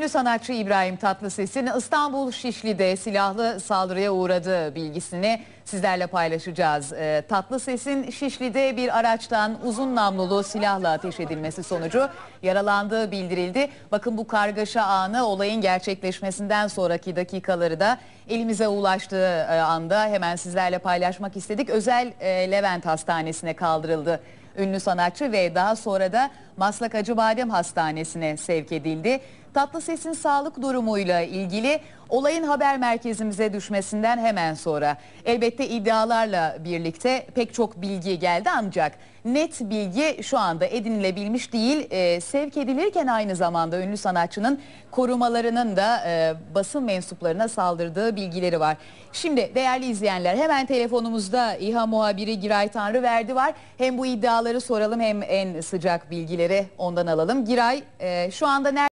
Ünlü sanatçı İbrahim Tatlıses'in İstanbul Şişli'de silahlı saldırıya uğradığı bilgisini sizlerle paylaşacağız. Ee, Tatlıses'in Şişli'de bir araçtan uzun namlulu silahla ateş edilmesi sonucu yaralandığı bildirildi. Bakın bu kargaşa anı olayın gerçekleşmesinden sonraki dakikaları da elimize ulaştığı e, anda hemen sizlerle paylaşmak istedik. Özel e, Levent Hastanesi'ne kaldırıldı ünlü sanatçı ve daha sonra da Maslak Acıbadem Hastanesi'ne sevk edildi. Tatlıses'in sağlık durumuyla ilgili olayın haber merkezimize düşmesinden hemen sonra elbette iddialarla birlikte pek çok bilgi geldi ancak net bilgi şu anda edinilebilmiş değil. Ee, sevk edilirken aynı zamanda ünlü sanatçının korumalarının da e, basın mensuplarına saldırdığı bilgileri var. Şimdi değerli izleyenler hemen telefonumuzda İHA muhabiri Giray Tanrıverdi var. Hem bu iddiaları soralım hem en sıcak bilgileri ondan alalım. Giray e, şu anda nerede?